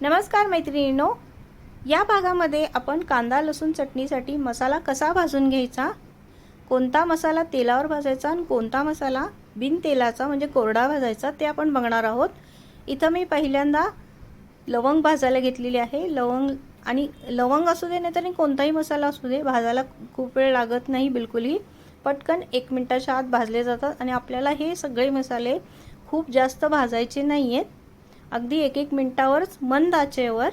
नमस्कार मैत्रिणींनो. या भागामध्ये आपण कांदा लसूण चटणीसाठी मसाला कसा भाजून घ्यायचा? कोणता मसाला तेलावर भाजायचा आणि कोणता मसाला बिन तेलाचा म्हणजे कोरडा भाजायचा ते आपण बघणार आहोत. इथं मी पहिल्यांदा लवंग भाजायला घेतलेली आहे. लवंग आणि लवंग असू दे नाही तरी कोणताही मसाला असू दे भाजायला खूप वेळ लागत नाही बिलकुलही. पटकन एक मिनटाच्या आत भाजले जातात आणि आपल्याला हे सगळे मसाले खूप जास्त भाजायचे नाही आहेत अगदी एक एक मिनटावरच मंद आचेवर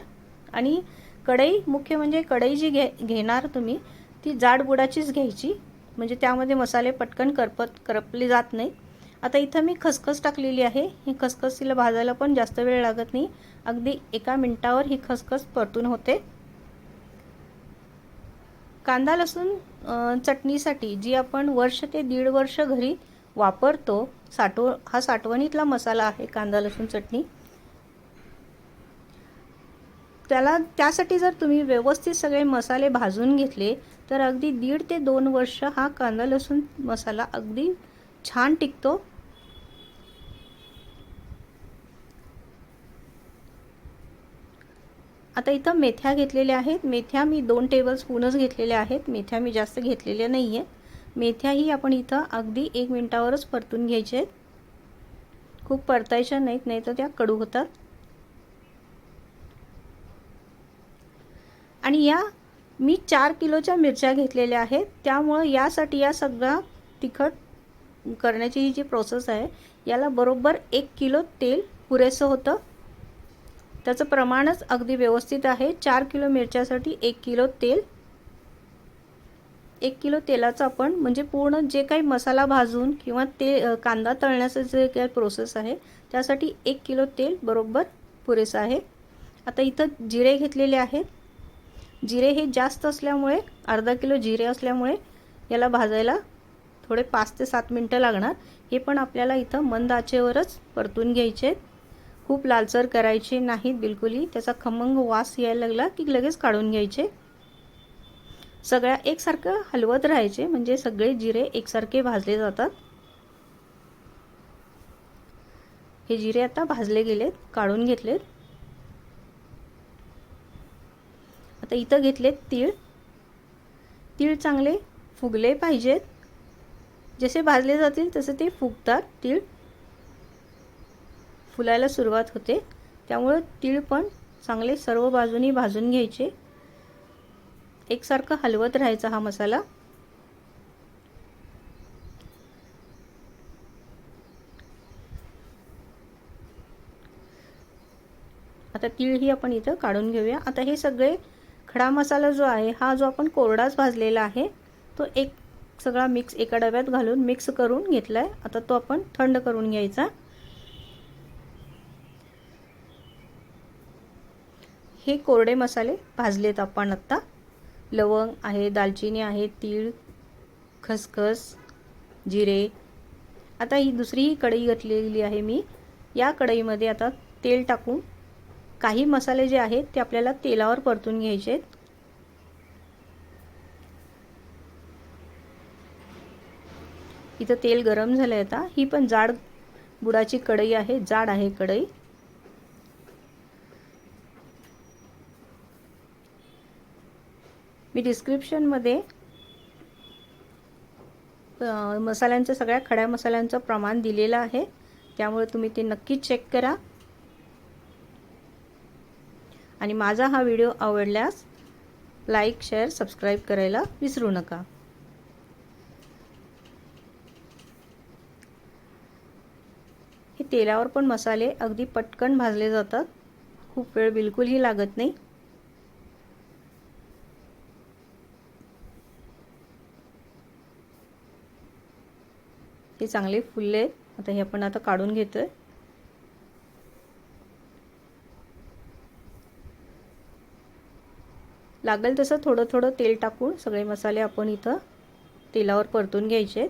आणि कढई मुख्य म्हणजे कढई जी घे घेणार तुम्ही ती जाडबुडाचीच घ्यायची. म्हणजे त्यामध्ये मसाले पटकन करपत करपले जात नाही. आता इथं मी खसखस टाकलेली आहे. ही खसखस तिला भाजायला पण जास्त वेळ लागत नाही. अगदी एका मिनटावर ही खसखस परतून होते. कांदा लसूण चटणीसाठी जी आपण वर्ष ते दीड वर्ष घरी वापरतो साठव हा साठवणीतला मसाला आहे कांदा लसूण चटणी. त्याला त्यासाठी जर तुम्ही व्यवस्थित सगळे मसाले भाजून घेतले तर अगदी दीड ते दोन वर्ष हा कांदा लसूण मसाला अगदी छान टिकतो. आता इथं मेथ्या घेतलेल्या आहेत. मेथ्या मी दोन टेबल स्पूनच घेतलेल्या आहेत. मेथ्या मी जास्त घेतलेल्या नाही आहेत मेथ्याही आपण इथं अगदी एक मिनटावरच परतून घ्यायचे आहेत. खूप परतायच्या नाहीत नाही तर त्या कडू होतात. आणि या मी चार किलोच्या मिरच्या घेतलेल्या आहेत. त्यामुळं यासाठी या सगळ्या तिखट करण्याची ही जी प्रोसेस आहे याला बरोबर एक किलो तेल पुरेसं होतं. त्याचं प्रमाणच अगदी व्यवस्थित आहे. चार किलो मिरच्यासाठी एक किलो तेल. एक किलो तेलाचं आपण म्हणजे पूर्ण जे काही मसाला भाजून किंवा ते कांदा तळण्याचं जे काही प्रोसेस आहे त्यासाठी एक किलो तेल बरोबर पुरेसं आहे. आता इथं जिरे घेतलेले आहेत. जिरे हे जास्त असल्यामुळे अर्धा किलो जिरे असल्यामुळे याला भाजायला थोडे पाच ते सात मिनटं लागणार. हे पण आपल्याला इथं मंद आचेवरच परतून घ्यायचे खूप लालसर करायचे नाहीत बिलकुलही. त्याचा खमंग वास यायला लागला की लगेच काढून घ्यायचे. सगळ्या एकसारखं हलवत राहायचे म्हणजे सगळे जिरे एकसारखे भाजले जातात. हे जिरे आता भाजले गेलेत काढून घेतलेत. आता इथं घेतलेत तीळ. तीळ चांगले फुगले पाहिजेत. जसे भाजले जातील तसे ते फुगतात तीळ. फुलायला सुरुवात होते. त्यामुळं तीळ पण चांगले सर्व बाजूनी भाजून घ्यायचे. एकसारखं हलवत राहायचा हा मसाला. आता तीळ ही आपण इथं काढून घेऊया. आता हे सगळे खडा मसाला जो आहे हा जो आपण कोरडाच भाजलेला आहे तो एक सगळा मिक्स एका डब्यात घालून मिक्स करून घेतला आहे आता तो आपण थंड करून घ्यायचा. हे कोरडे मसाले भाजलेत आपण आत्ता लवंग आहे दालचिनी आहे तीळ खसखस जिरे. आता ही दुसरी ही कढई घातलेली आहे मी. या कढईमध्ये आता तेल टाकून काही मसाले जे आहेत ते आपल्याला तेलावर परतून घ्यायचे आहेत. इथं तेल गरम झालं आहे आता. ही पण जाड बुडाची कढई आहे. जाड आहे कढई. मी डिस्क्रिप्शनमध्ये मसाल्यांचं सगळ्या खड्या मसाल्यांचं प्रमाण दिलेलं आहे. त्यामुळे तुम्ही ते नक्की चेक करा. आणि माझा हा व्हिडिओ आवडल्यास लाईक शेअर सबस्क्राईब करायला विसरू नका. हे तेलावर पण मसाले अगदी पटकन भाजले जातात. खूप वेळ बिलकुलही लागत नाही. हे चांगले फुलले. आता हे आपण आता काढून घेतोय. लागेल तसं थोडं थोडं तेल टाकून सगळे मसाले आपण इथं तेलावर परतून घ्यायचे.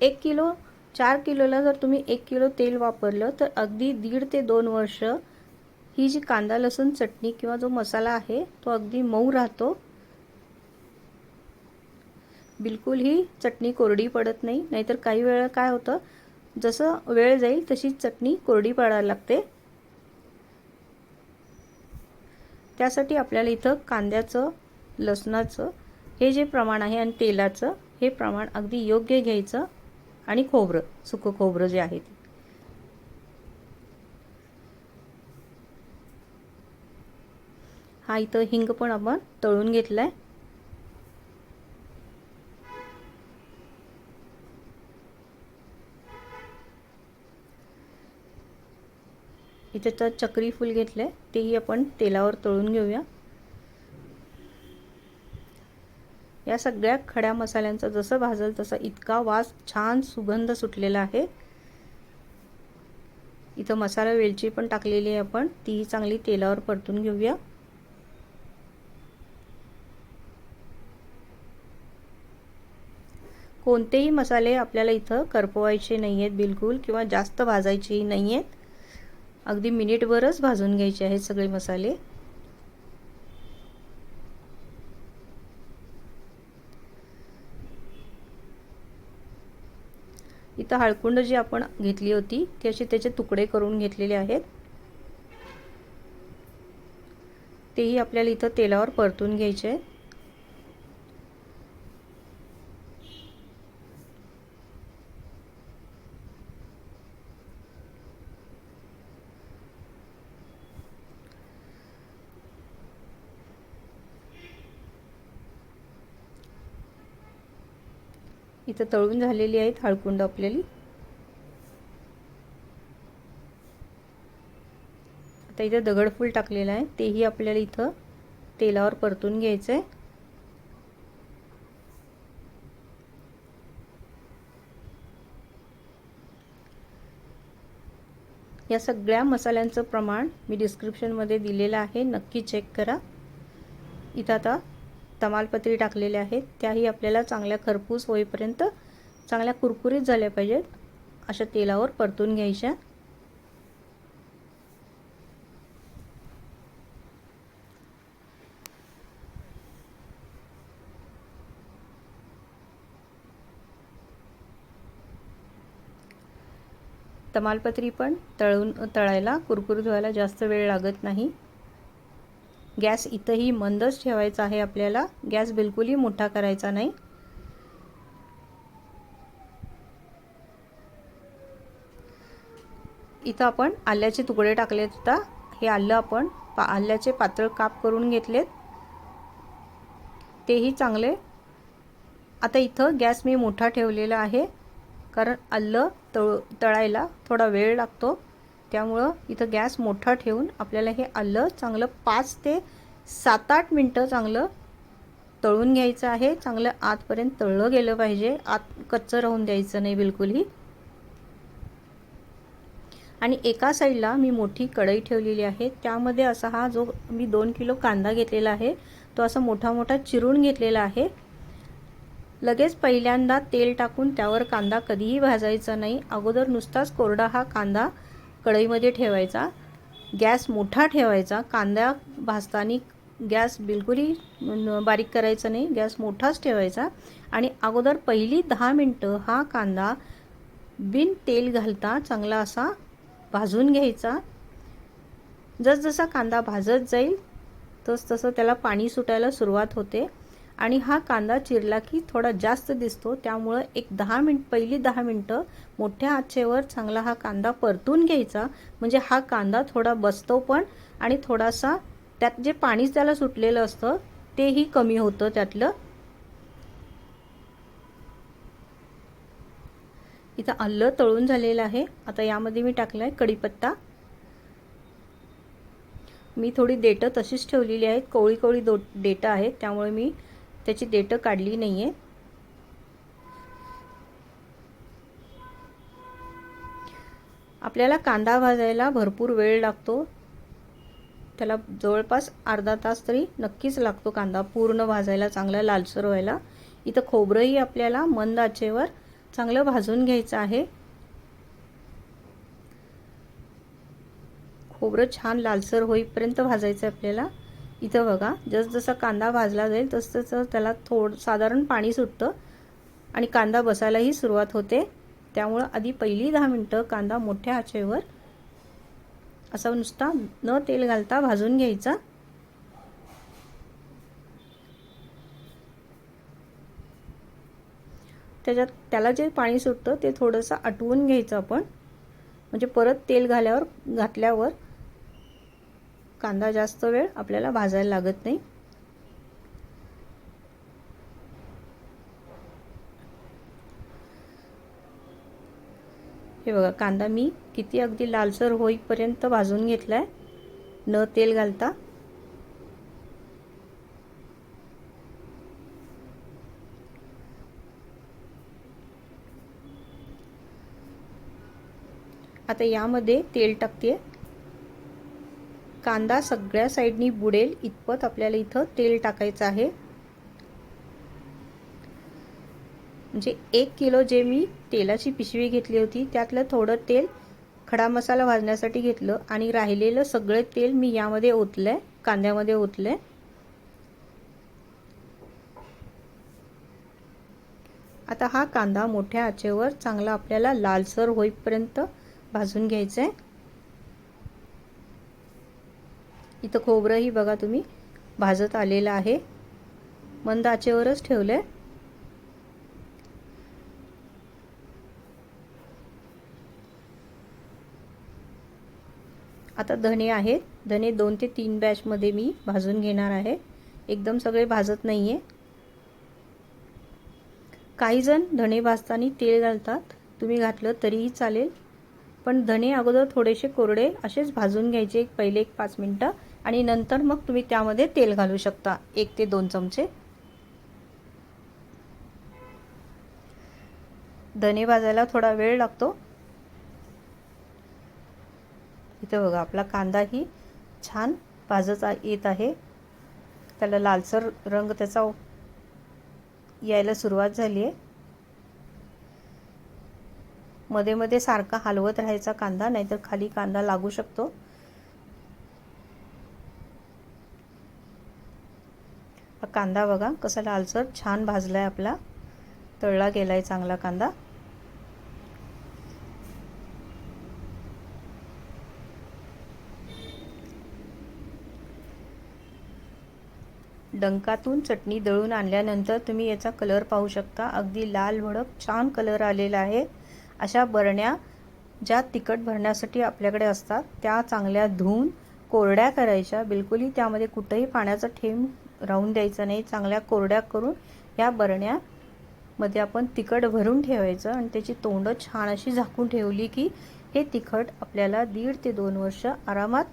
एक किलो चार किलोला जर तुम्ही एक किलो तेल वापरलं तर अगदी दीड ते दोन वर्ष ही जी कांदा लसूण चटणी किंवा जो मसाला आहे तो अगदी मऊ राहतो. बिलकुल ही चटणी कोरडी पडत नाही. नाहीतर काही वेळा काय होतं जसं वेळ जाईल तशी चटणी कोरडी पाडायला लागते. त्यासाठी आपल्याला इथं कांद्याचं लसणाचं हे जे प्रमाण आहे आणि तेलाचं हे प्रमाण अगदी योग्य घ्यायचं आणि खोबरं सुकं खोबरं जे आहे ते. हा इथं हिंग पण आपण तळून घेतला आहे इथे तर चक्री फूल आहे तेही आपण तेलावर तळून घेऊया. या सगळ्या खड्या मसाल्यांचा जसं भाजल तसा इतका वास छान सुगंध सुटलेला आहे. इथं मसाला वेलची पण टाकलेली आहे आपण. तीही चांगली तेलावर परतून घेऊया. कोणतेही मसाले आपल्याला इथं करपवायचे नाही आहेत बिलकुल किंवा जास्त भाजायचेही नाही आहेत अगदी मिनिटभरच भाजून घ्यायचे आहेत सगळे मसाले. इथं हळकुंड जी आपण घेतली होती ती असे त्याचे तुकडे करून घेतलेले आहेत. तेही आपल्याला इथं तेलावर परतून घ्यायचे. आहेत इथं तळून झालेली आहेत हळकुंड आपल्याली. आता इथं दगडफूल टाकलेलं आहे. तेही आपल्याला इथं तेलावर परतून घ्यायचं आहे या सगळ्या मसाल्यांचं प्रमाण मी डिस्क्रिप्शनमध्ये दिलेलं आहे. नक्की चेक करा. इथं आता तमालपत्री टाकलेल्या आहेत. त्याही आपल्याला चांगल्या खरपूस होईपर्यंत चांगल्या कुरकुरीत झाल्या पाहिजेत. अशा तेलावर परतून घ्यायच्या. तमालपत्री पण तळून तळायला कुरकुरीत व्हायला जास्त वेळ लागत नाही. गॅस इथंही मंदच ठेवायचा आहे आपल्याला. गॅस बिलकुलही मोठा करायचा नाही. इथं आपण आल्याचे तुकडे टाकलेत आता हे आलं आपण पा आल्याचे पातळ काप करून घेतलेत. तेही चांगले. आता इथं गॅस मी मोठा ठेवलेला आहे. कारण आलं तळ तळायला थोडा वेळ लागतो. त्यामुळं इथं गॅस मोठा ठेवून आपल्याला हे आलं चांगलं पाच ते सात आठ मिनटं चांगलं तळून घ्यायचं आहे. चांगलं आतपर्यंत तळलं गेलं पाहिजे. आत कच्चं राहून द्यायचं नाही बिलकुलही. आणि एका साईडला मी मोठी कढई ठेवलेली आहे. त्यामध्ये असा हा जो मी दोन किलो कांदा घेतलेला आहे तो असा मोठा मोठा चिरून घेतलेला आहे. लगेच पहिल्यांदा तेल टाकून त्यावर कांदा कधीही भाजायचा नाही. अगोदर नुसताच कोरडा हा कांदा कढईमध्ये ठेवायचा. गॅस मोठा ठेवायचा. कांदा भाजताना गॅस बिलकुलही बारीक करायचा नाही. गॅस मोठाच ठेवायचा. आणि अगोदर पहिली दहा मिनटं हा कांदा बिन तेल घालता चांगला असा भाजून घ्यायचा. जसजसा कांदा भाजत जाईल तस तसं त्याला पाणी सुटायला सुरुवात होते. आणि हा कांदा चिरला की थोडा जास्त दिसतो. त्यामुळं एक दहा मिनिट पहिली दहा मिनटं मोठ्या आचेवर चांगला हा कांदा परतून घ्यायचा. म्हणजे हा कांदा थोडा बसतो पण आणि थोडासा त्यात जे पाणी त्याला सुटलेलं असतं तेही कमी होतं त्यातलं. इथं आलं तळून झालेलं आहे. आता यामध्ये मी टाकलं आहे कढीपत्ता. मी थोडी डेटं तशीच ठेवलेली आहेत. कोळी कोळी दो डेटं आहेत. त्यामुळे मी त्याची देठं काढली नाही आहे आपल्याला कांदा भाजायला भरपूर वेळ लागतो. त्याला जवळपास अर्धा तास तरी नक्कीच लागतो कांदा पूर्ण भाजायला चांगला लालसर व्हायला. इथं खोबरंही आपल्याला मंद आचेवर चांगलं भाजून घ्यायचं आहे. खोबरं छान लालसर होईपर्यंत भाजायचं आहे आपल्याला. इथं बघा जसजसा कांदा भाजला जाईल तसं तसं त्याला थोडं साधारण पाणी सुटतं आणि कांदा बसायलाही सुरुवात होते. त्यामुळं आधी पहिली दहा मिनटं कांदा मोठ्या आचेवर असा नुसता न तेल घालता भाजून घ्यायचा. त्याच्यात त्याला जे पाणी सुटतं ते थोडंसं आटवून घ्यायचं आपण. म्हणजे परत तेल घाल्यावर घातल्यावर कांदा जास्त वेळ आपल्याला भाजायला लागत नाही. हे बघा कांदा मी किती अगदी लालसर होईपर्यंत भाजून घेतलाय. न तेल घालता. आता यामध्ये तेल टाकते कांदा सगळ्या साईडनी बुडेल इतपत आपल्याला इथं तेल टाकायचं आहे. म्हणजे एक किलो जे मी तेलाची पिशवी घेतली होती त्यातलं थोडं तेल खडा मसाला भाजण्यासाठी घेतलं आणि राहिलेलं सगळं तेल मी यामध्ये ओतलंय कांद्यामध्ये ओतलंय. आता हा कांदा मोठ्या आचेवर चांगला आपल्याला लालसर होईपर्यंत भाजून घ्यायचं आहे इथं खोबरंही बघा तुम्ही भाजत आलेलं आहे. मंद आचेवरच ठेवलं आहे आता धने आहेत. धने दोन ते तीन बॅचमध्ये मी भाजून घेणार आहे. एकदम सगळे भाजत नाही आहे काही जण धणे भाजताना तेल घालतात. तुम्ही घातलं तरीही चालेल. पण धणे अगोदर थोडेसे कोरडे असेच भाजून घ्यायचे. एक पहिले एक पाच मिनटं. आणि नंतर मग तुम्ही त्यामध्ये तेल घालू शकता. एक ते दोन चमचे. धने भाजायला थोडा वेळ लागतो. इथं बघा आपला कांदाही छान भाजत येत आहे. त्याला लालसर रंग त्याचा यायला सुरुवात झाली आहे. मध्ये मध्ये सारखा हलवत राहायचा कांदा नाहीतर खाली कांदा लागू शकतो. कांदा बघा कसा लालसर छान भाजलाय आपला. तळला गेलाय चांगला कांदा. डंकातून चटणी दळून आणल्यानंतर तुम्ही याचा कलर पाहू शकता. अगदी लाल भडक छान कलर आलेला आहे. अशा बरण्या ज्या तिखट भरण्यासाठी आपल्याकडे असतात त्या चांगल्या धुवून कोरड्या करायच्या. बिलकुलही त्यामध्ये कुठंही पाण्याचा थेंब राहून द्यायचा नाही. चांगल्या कोरड्या करून या बरण्यामध्ये आपण तिखट भरून ठेवायचं आणि त्याची तोंडं छान अशी झाकून ठेवली की हे तिखट आपल्याला दीड ते दोन वर्ष आरामात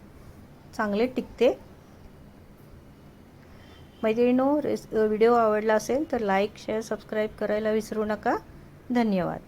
चांगले टिकते. मैत्रिणीनो रेस व्हिडिओ आवडला असेल तर लाईक शेअर सबस्क्राईब करायला विसरू नका. धन्यवाद.